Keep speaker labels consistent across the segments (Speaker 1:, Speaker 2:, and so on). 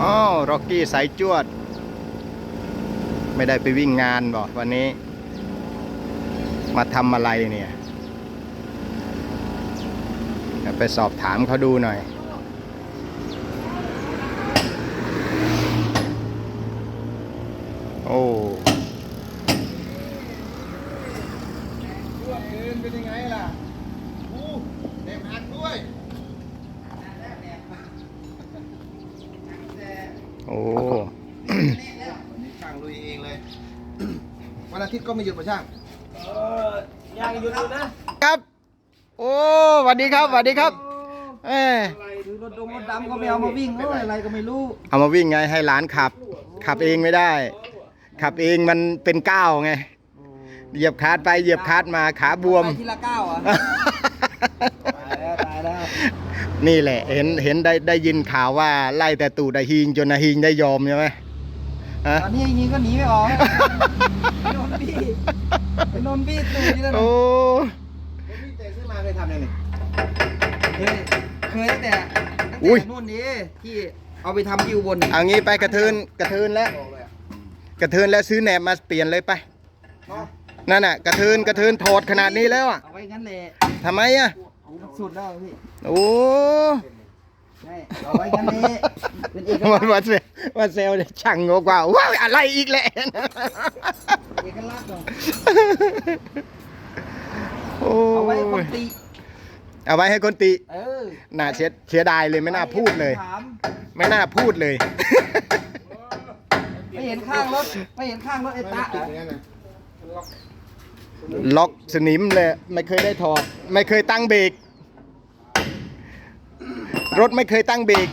Speaker 1: อ๋อร็อกกี้สายจวด ไม่ได้ไปวิ่งงานบอกวันนี้ มาทำอะไรเนี่ย ไปสอบถามเขาดูหน่อย โอ้
Speaker 2: ช่วงเดินเป็นยังไงล่ะอู้เต็มอัดด้วย
Speaker 1: โอ้
Speaker 2: วันนี้ช่างลุยเองเลย วันอาทิตย์ก็ไม่หยุดมาช่าง
Speaker 3: ยังอยู่ดูนะครับ
Speaker 1: โอ้สวัสดีครับสวัสดีครับ เอ้ย
Speaker 3: ถือรถดงรถดำก็ไม่เอามาวิ่งโอ้ยอะไรก็ไม่รู้
Speaker 1: เอามาวิ่งไงให้หลานขับ ขับเองไม่ได้ ขับเองมันเป็นก้าวไง เหยียบคาร์ดไปเหยียบคาร์ดมาขาบวม
Speaker 3: ไปทีละก้าวอะตายแล้วตายแล้ว
Speaker 1: นี่แหละ เห็นเห็นได้ได้ยินข่าวว่าไล่แต่ตู่ไดฮิงจนนาฮิงได้ยอมใช่ไหมฮะ
Speaker 3: ตอนนี้ยิงก็หนีไม่ออกไปโดนบี้ไปโดนบี้ตูดนี่แล้วนะ
Speaker 1: โอ้
Speaker 2: ผมพี่เตะซื้อมาเคยทำยังไง
Speaker 3: เคยเคยตั้งแต่ตั้ง
Speaker 1: อุ้ย
Speaker 3: แต่นู่นนี่ที่เอาไปทำที่อุบล
Speaker 1: เอางี้ไปกระเทินกระเทินแล้ว
Speaker 2: บอกเลยอะ
Speaker 1: กระเทินแล้วซื้อแหนบมาเปลี่ยนเลยไป
Speaker 2: เนาะ
Speaker 1: นั่นน่ะกระเทินกระเทินถอดขนาดนี้แล้วอะ
Speaker 3: เอาไว้งั้นแหละ
Speaker 1: ทำไมอะ
Speaker 3: เอา สุดแล้วพี่
Speaker 1: โอ้
Speaker 3: ใช่เอาไว้งั้นแหละเป็นเอก
Speaker 1: วั
Speaker 3: ลั
Speaker 1: น
Speaker 3: กษณ์
Speaker 1: วันเซลวันเซลเนี่ยช่างงกว่าว้าวอะไรอีกแหละ
Speaker 3: เอกลักษณ์เหรอ
Speaker 1: โอ้
Speaker 3: เอาไว้คน
Speaker 1: ย
Speaker 3: ติ
Speaker 1: เอาไว้ให้คนติ
Speaker 3: เออ
Speaker 1: น่าเสียเสียดายเลยไม่น่าพูดเลย
Speaker 3: ถาม
Speaker 1: ไม่น่าพูดเลย
Speaker 3: ไม่เห็นข้างรถ ไม่เห็นข้างรถไอ้
Speaker 2: ไม่
Speaker 3: ตะ
Speaker 2: ติด
Speaker 3: เหร
Speaker 2: อ
Speaker 3: อย่าง
Speaker 2: นั้นนะ
Speaker 1: ล็อกสนิมเลยไม่เคยได้ถอด ไม่เคยตั้งเบรกรถไม่เคยตั้งเบรก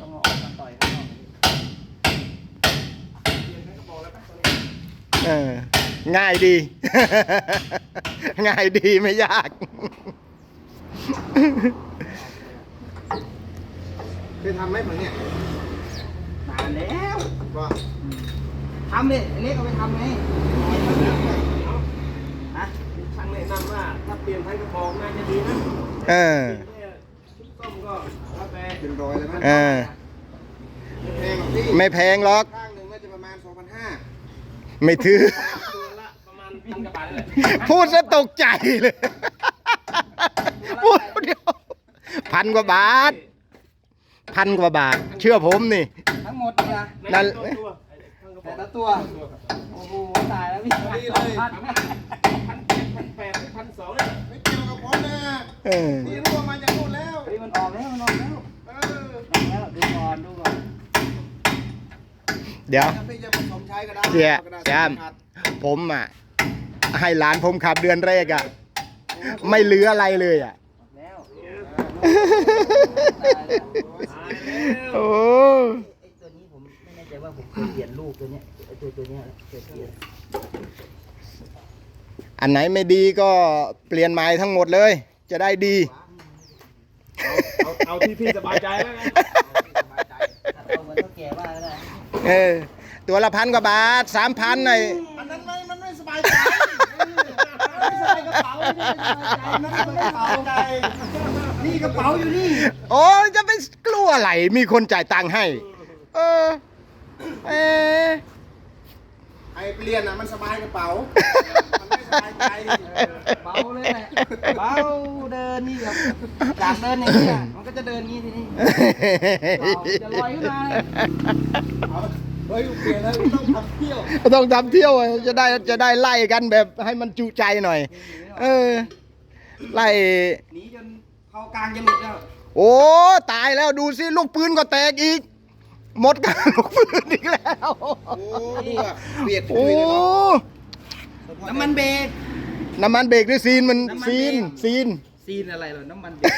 Speaker 3: ต้องเอาออกมาต่อยข้างนอก
Speaker 1: เออง่ายดี ง่ายดีไม่ยาก
Speaker 2: เคยทำไหมเหมือนเนี่ย
Speaker 3: นานแล้ว
Speaker 2: ว่า
Speaker 3: ทำดิไอ้เล็กเอาไปทำไงฮะ
Speaker 4: ช่างแนะนำว่าถ้าเปลี่ยนท้ายกระบอกน่าจะดีนะ
Speaker 1: เออ
Speaker 4: เนี่ยชุดส้มก็แล้วแต่
Speaker 2: เป็นรอยเลยนะ
Speaker 1: เออ
Speaker 2: แพงหรอกพี่
Speaker 1: ไม่แพงหรอก
Speaker 2: ข้างหนึ่งน่าจะประมาณ2,500
Speaker 1: ไม่ถือ
Speaker 4: ตัวละประมาณพันกว่าบาทเลย
Speaker 1: พูดซะตกใจเลยพูดเดียวพันกว่าบาท พันกว่าบาท เชื่อผมนี่
Speaker 3: ทั้งหมดเนี่ย
Speaker 1: นั่น
Speaker 4: ตัว
Speaker 3: แต่
Speaker 4: อก
Speaker 3: ละตัว โอ้โห ตายแล้วพี่สองพัน
Speaker 4: พันเจ็ดพันแปดพันสองเนี่ย
Speaker 2: ไม่เกี่ยวกับผมนะ
Speaker 1: เออ
Speaker 2: นี่รั่วมาจากนู่นแล้ว
Speaker 3: เฮ้ยมันออกแล้วมันออกแล้ว
Speaker 2: เออ
Speaker 3: ออกแล้วดูก่อนดูก่อน
Speaker 1: เดี๋ยว
Speaker 2: ถ้าพี่จะผสมใช้ก็ได้
Speaker 1: เสีย
Speaker 2: ก็ได้
Speaker 1: แจมผมอะ ให้หลานผมขับเดือนแรกอะ ไม่เหลืออะไรเลยอะ
Speaker 3: ออกแล้ว
Speaker 4: ตายแล้ว
Speaker 1: โอ้
Speaker 3: ใจว่าผมเคยเปลี่ยนลูกตัวเนี้ยไอ้ตัวตัวเนี้ยเคยเปลี่ยน
Speaker 1: อันไหนไม่ดีก็เปลี่ยนใหม่ทั้งหมดเลย จะได้ดี
Speaker 4: เอาเอาที่พี่สบายใจแล้วไง
Speaker 3: ถ้าเอาเหมือนเท่าแก่ว่าก็ได้
Speaker 1: เออ ตัวละพันกว่าบาทสามพันหน่อย
Speaker 2: อันนั้นไม่มันไม่สบายใจไม่สบายกระเป๋าไม่สบายใจนั่นไม่สบายใจ
Speaker 3: นี่กระเป๋าอยู่นี่
Speaker 1: โอ้ยจะไปกลัวอะไรมีคนจ่ายตังค์ให้ เออ เออ
Speaker 2: ไอ้เปลี่ยนอะมันสบายกระเป๋า มันไม่สบายใจ
Speaker 3: เบาเลยแหละเบาเดินนี่แบบจากเดินอย่างนี้อะมันก็จะเดินอย่างนี้ทีนี้จะลอยขึ้นมาเลย
Speaker 2: เอาเฮ้ยเปลี่ยนแล้วต้องทำเที่ยว
Speaker 1: ต้องทำเที่ยวอะจะได้จะได้ไล่กันแบบให้มันจุใจหน่อย เออ ไล่
Speaker 3: หนีจนเข้ากลางจะหลุดแล้ว
Speaker 1: โอ้ตายแล้วดูสิลูกปืนก็แตกอีกห มดกันลูกปืนอีกแล้ว
Speaker 2: โอ้ดูอะเบียด
Speaker 1: โอ้
Speaker 2: คุยเลยเนาะ
Speaker 3: น้ำมันเบรก
Speaker 1: น้ำมันเบรกหรือซีนมัน
Speaker 3: น้ำมัน
Speaker 1: ซีน
Speaker 3: เบรก
Speaker 1: ซีน
Speaker 3: ซีนอะไรเหรอน้ำมันเบรก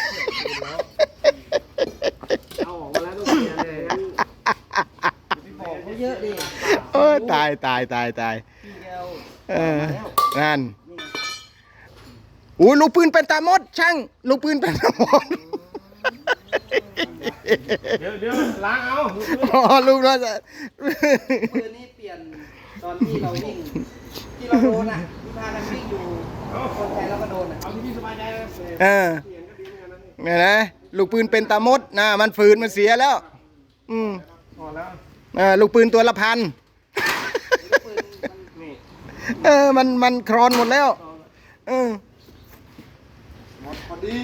Speaker 4: เอาออกมาแล้วต้องเปลี่ยนเลยงั้น
Speaker 3: บอกเขาเยอะดิ
Speaker 1: เออตายตายตายตาย
Speaker 3: พี่แกว
Speaker 1: เออ
Speaker 3: แล้ว
Speaker 1: นั่น
Speaker 3: นี่
Speaker 1: อุ้ยลูกปืนเป็นตามดช่างลูกปืนเป็นตามด
Speaker 4: เดี๋ยวเดี๋ยวล้างเอา
Speaker 1: อ๋อลูกนั่น
Speaker 3: ปืนนี้เปลี่ยนตอนที่เราวิ่งที่เราโดนอะที่พากันวิ่งอยู่คนไทยเราก็โดนอะ
Speaker 4: เอาที่พี่สบายใจเลย
Speaker 1: เออ
Speaker 4: เปลี่ยนก็ดีเหมือนกันนะนี่
Speaker 1: เนี่ยนะลูกปืนเป็นตามดนะมันฝืนมันเสียแล้ว อืม
Speaker 4: พอแล้ว
Speaker 1: เออลูกปืนตัวละพัน
Speaker 4: นี่
Speaker 1: เออมันมันครอนหมดแล้ว เออ
Speaker 2: หมดพอดี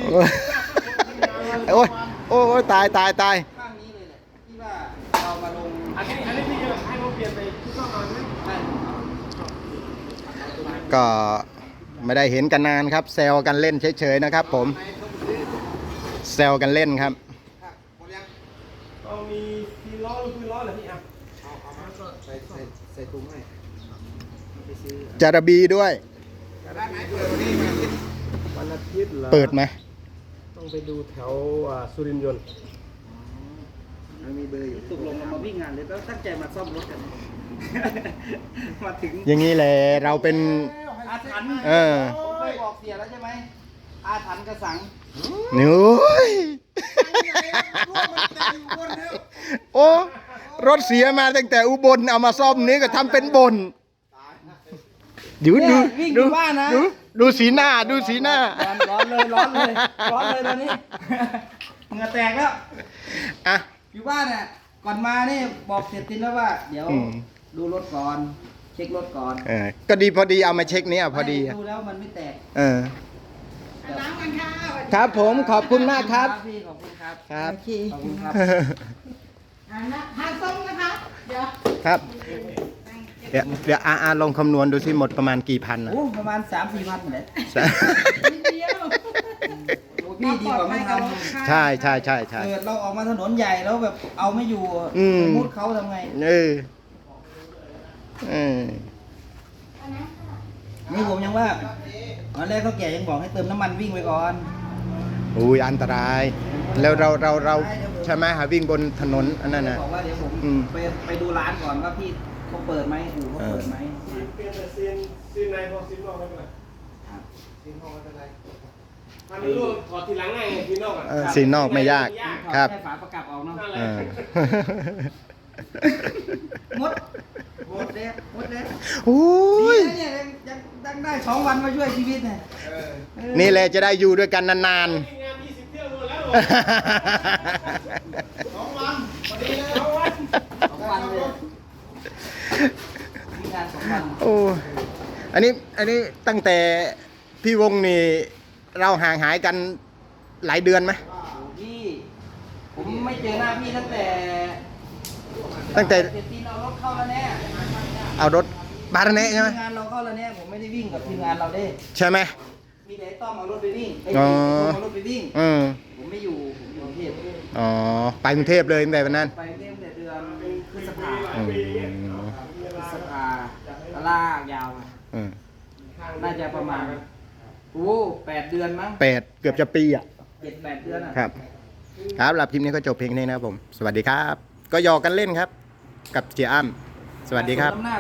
Speaker 1: โอ้ย โอ้ยโอ้ยตายตายตาย
Speaker 3: ข้างนี้เลยแหละที่ว่าเรามาลง
Speaker 4: อันนี้อันนี้พี่จะให้เขาเปลี่ยนไปชุดนอกนอนไหม
Speaker 3: นั่น
Speaker 1: ก็ไม่ได้เห็นกันนานครับแซวกันเล่นเฉยๆนะครับ ผมแซวกันเล่นครับ
Speaker 4: เอามีมีล้อหรือคือล้อเหรอพี่อะ
Speaker 3: ใส่ใส่ใส่ถุงให้ไปซื้อ
Speaker 1: จาระบีด้วย
Speaker 4: วันอาทิตย์เหรอ
Speaker 1: เปิดไหม
Speaker 4: ต้องไปดูแถวอ่าสุรินทร์ยนต์
Speaker 3: มันมีเบอร์อยู่ตกลงเรามาวิ่งงานเลยแล้วตั้งใจมาซ่อมรถกัน มาถึง
Speaker 1: อย่างนี้แหละเราเป็น
Speaker 3: อาถรรพ์
Speaker 1: เออ
Speaker 3: ผมเคยบอกเสียแล้วใช่ไหมอาถรรพ์กระสัง
Speaker 1: หนูโอ้รถเสียมาตั้งแต่อุบลเอามาซ่อมนี้ก็ทำเป็นบน ดูดู
Speaker 3: เนี่ยวิ่งอ
Speaker 1: ดู
Speaker 3: ยู่บ้านนะ
Speaker 1: ดูดูสีหน้าดูสีหน้า
Speaker 3: ร้อนร้อนเลยร้อนเลยร้อนเลยตอนนี้ เหงื่อแตกแล้ว
Speaker 1: อะ
Speaker 3: อยู่บ้านน่ะก่อนมานี่บอกเสียตินแล้วว่า เดี๋ยว
Speaker 1: อืม
Speaker 3: ดูรถก่อน เช็ครถก่อน
Speaker 1: เออก็ดีพอดีเอามาเช็คเนี้ยพอดี
Speaker 3: ไม่
Speaker 1: อะ
Speaker 3: ดูแล้วมันไม่แตก
Speaker 1: เออครับผมขอบคุณมากครับ
Speaker 3: พี่ขอบคุณครับ
Speaker 1: ครับ
Speaker 3: โอเคขอบคุณครับ
Speaker 5: อ่านะทานส้มนะคะ เดี๋ยว
Speaker 1: ครับ เดี๋ยวเดี๋ยวอาอาลองคำนวณดูสิหมดประมาณกี่พันนะ
Speaker 3: โอ้ประมาณสามสี่พันเลย
Speaker 5: นิดเดียว
Speaker 3: โอ้พี่ดีกว่าไม่ทำ
Speaker 1: ใช่ใช่ใช่ใช่
Speaker 3: เกิดเราออกมาถนนใหญ่แล้วแบบเอาไม่อยู่อะ
Speaker 1: อืม
Speaker 3: ไปมุดเขาทำไง
Speaker 1: เออเออ
Speaker 3: นี่ผมยังว่าตอนแรกเขาแก่ยังบอกให้เติมน้ำมันวิ่งไปก่อน
Speaker 1: อุ้ยอันตราย แล้วเราเราเราใช่ไหมหาวิ่งบนถนนอันนั้นนะ
Speaker 3: บอกว่าเดี๋ยวผม
Speaker 1: อืม
Speaker 3: ไปไปดูร้านก่อนว่าพี่ เขาเปิดไหมอู่เขาเปิดไหม
Speaker 4: เปลี่ยนแต่ซีนซีนในพอซีนนอกไม่เป็นไร
Speaker 3: ซีนห้องไม่เป็นไร
Speaker 4: ถ้ามันรั่วถอดทีหลังไงซีนนอกอะ
Speaker 1: เออสีนอกไม่ยากครับ
Speaker 3: แค่ฝาประกับออกเนาะ
Speaker 4: นั่นแหละ
Speaker 1: เออ
Speaker 3: มดมดเด็ดมดเด็ด
Speaker 1: โอ้
Speaker 3: ดี
Speaker 1: ย
Speaker 3: นะเนี่ยยังยังยังได้สองวันมาช่วยชีวิตเนี่ยเออ
Speaker 1: นี่แหละจะได้อยู่ด้วยกันนาน
Speaker 4: งาน20เที่ยวหมดแล้ว
Speaker 1: ๆ
Speaker 2: สองวันพอดีเลย
Speaker 4: เอาวัน
Speaker 3: สองวันเลยมีงานสองวัน
Speaker 1: โอ้ อันนี้อันนี้ตั้งแต่พี่วงนี่เราห่างหายกันหลายเดือนไหม
Speaker 3: พี่ผมไม่เจอหน้าพี่ตั้งแต่
Speaker 1: ตั้งแต่
Speaker 3: เจ็ดปีเรารถเข้าแล้วแน่
Speaker 1: เอารถบาร์เนะใช่ไหม
Speaker 3: ทีมงานเราเข้าแล้วแน่ผมไม่ได้วิ่งกับทีมงานเราเด้
Speaker 1: ใช่ไหม
Speaker 3: มีแต่ไอ้ต้อมเอารถไปวิ่งไอ้
Speaker 1: อ๋อ
Speaker 3: ต้อมเอารถไปวิ่ง
Speaker 1: อืม
Speaker 3: ผมไม่อยู่ผมอยู่กรุงเทพ
Speaker 1: อ๋อไปกรุงเทพเลยตั้งแต่วันนั้น
Speaker 3: ไปเริ่มแต่เดือนพฤษภา
Speaker 1: อืม
Speaker 3: พฤษภาลากยาวมา
Speaker 1: อืม
Speaker 3: น่าจะประมาณโอ้แปดเดือนมั้ง
Speaker 1: แปดเกือบจะปีอะ
Speaker 3: เจ็ดแปดเดือนอะ
Speaker 1: ครับ ครับสำหรับคลิปนี้ก็จบเพลงนี้นะครับผม สวัสดีครับ ก็หยอกกันเล่นครับ กับเจียอ้ำสวัสดีครับ
Speaker 3: สมน้ำหน้า